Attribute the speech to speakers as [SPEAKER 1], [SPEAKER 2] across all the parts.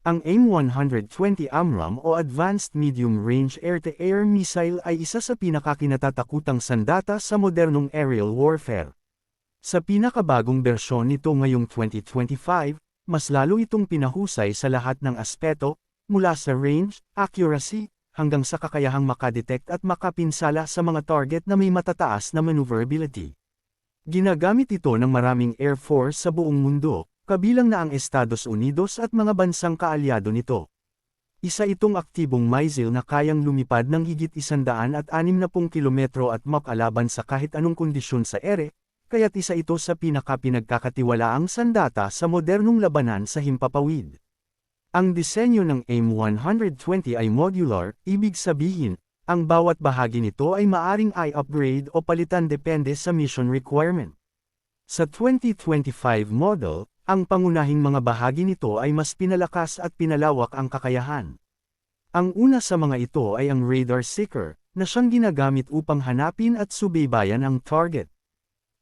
[SPEAKER 1] Ang AIM-120 AMRAAM o Advanced Medium Range Air-to-Air Missile ay isa sa pinakakinatatakutang sandata sa modernong aerial warfare. Sa pinakabagong bersyon nito ngayong 2025, mas lalo itong pinahusay sa lahat ng aspeto, mula sa range, accuracy, hanggang sa kakayahang makadetect at makapinsala sa mga target na may matataas na maneuverability. Ginagamit ito ng maraming Air Force sa buong mundo, kabilang na ang Estados Unidos at mga bansang kaalyado nito. Isa itong aktibong missile na kayang lumipad ng higit 160 kilometro at makalaban sa kahit anong kondisyon sa ere, kaya't isa ito sa pinakapinagkakatiwalaang sandata sa modernong labanan sa himpapawid. Ang disenyo ng AIM-120 ay modular, ibig sabihin, ang bawat bahagi nito ay maaring i-upgrade o palitan depende sa mission requirement. Sa 2025 model, ang pangunahing mga bahagi nito ay mas pinalakas at pinalawak ang kakayahan. Ang una sa mga ito ay ang Radar Seeker, na siyang ginagamit upang hanapin at subaybayan ang target.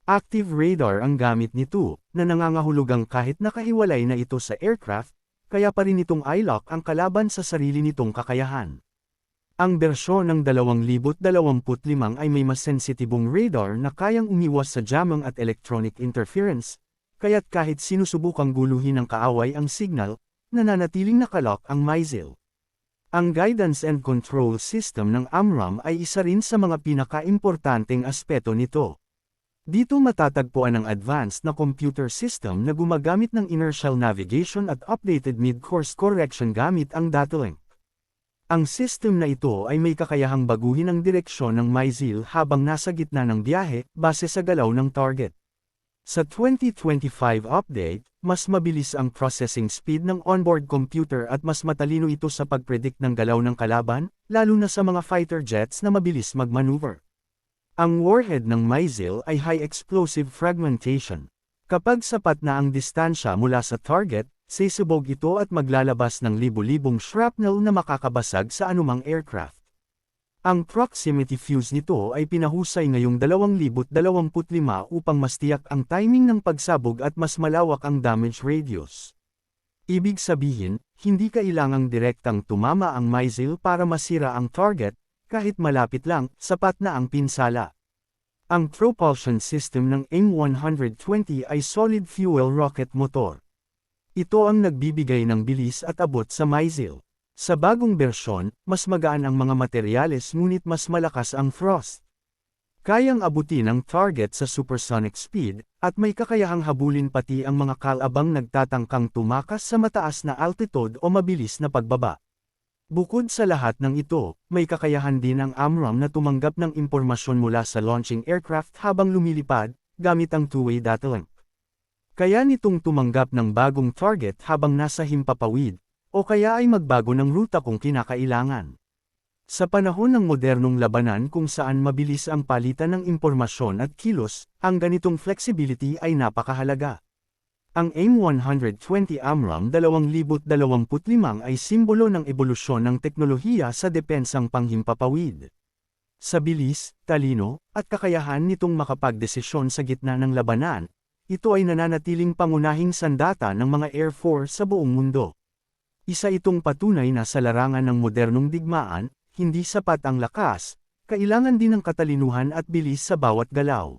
[SPEAKER 1] Active radar ang gamit nito, na nangangahulugang kahit nakahiwalay na ito sa aircraft, kaya pa rin itong ilock ang kalaban sa sarili nitong kakayahan. Ang bersyon ng 2025 ay may mas sensitibong radar na kayang umiwas sa jamming at electronic interference, kaya't kahit sinusubukang guluhin ng kaaway ang signal, nananatiling nakalock ang missile. Ang guidance and control system ng AMRAAM ay isa rin sa mga pinakaimportanteng aspeto nito. Dito matatagpuan ang advanced na computer system na gumagamit ng inertial navigation at updated mid-course correction gamit ang datalink. Ang system na ito ay may kakayahang baguhin ang direksyon ng missile habang nasa gitna ng biyahe base sa galaw ng target. Sa 2025 update, mas mabilis ang processing speed ng onboard computer at mas matalino ito sa pagpredict ng galaw ng kalaban, lalo na sa mga fighter jets na mabilis magmaneuver. Ang warhead ng missile ay high explosive fragmentation. Kapag sapat na ang distansya mula sa target, sisubog ito at maglalabas ng libu-libong shrapnel na makakabasag sa anumang aircraft. Ang proximity fuse nito ay pinahusay ngayong 2025 upang mas tiyak ang timing ng pagsabog at mas malawak ang damage radius. Ibig sabihin, hindi kailangang direktang tumama ang missile para masira ang target, kahit malapit lang, sapat na ang pinsala. Ang propulsion system ng AIM-120 ay solid fuel rocket motor. Ito ang nagbibigay ng bilis at abot sa missile. Sa bagong bersyon, mas magaan ang mga materyales ngunit mas malakas ang thrust. Kayang abutin ang target sa supersonic speed, at may kakayahang habulin pati ang mga kalabang nagtatangkang tumakas sa mataas na altitude o mabilis na pagbaba. Bukod sa lahat ng ito, may kakayahan din ang AMRAAM na tumanggap ng impormasyon mula sa launching aircraft habang lumilipad, gamit ang two-way data link. Kaya nitong tumanggap ng bagong target habang nasa himpapawid, o kaya ay magbago ng ruta kung kinakailangan. Sa panahon ng modernong labanan kung saan mabilis ang palitan ng impormasyon at kilos, ang ganitong flexibility ay napakahalaga. Ang AIM-120 AMRAAM 2025 ay simbolo ng ebolusyon ng teknolohiya sa depensang panghimpapawid. Sa bilis, talino, at kakayahan nitong makapagdesisyon sa gitna ng labanan, ito ay nananatiling pangunahing sandata ng mga Air Force sa buong mundo. Isa itong patunay na sa larangan ng modernong digmaan, hindi sapat ang lakas, kailangan din ng katalinuhan at bilis sa bawat galaw.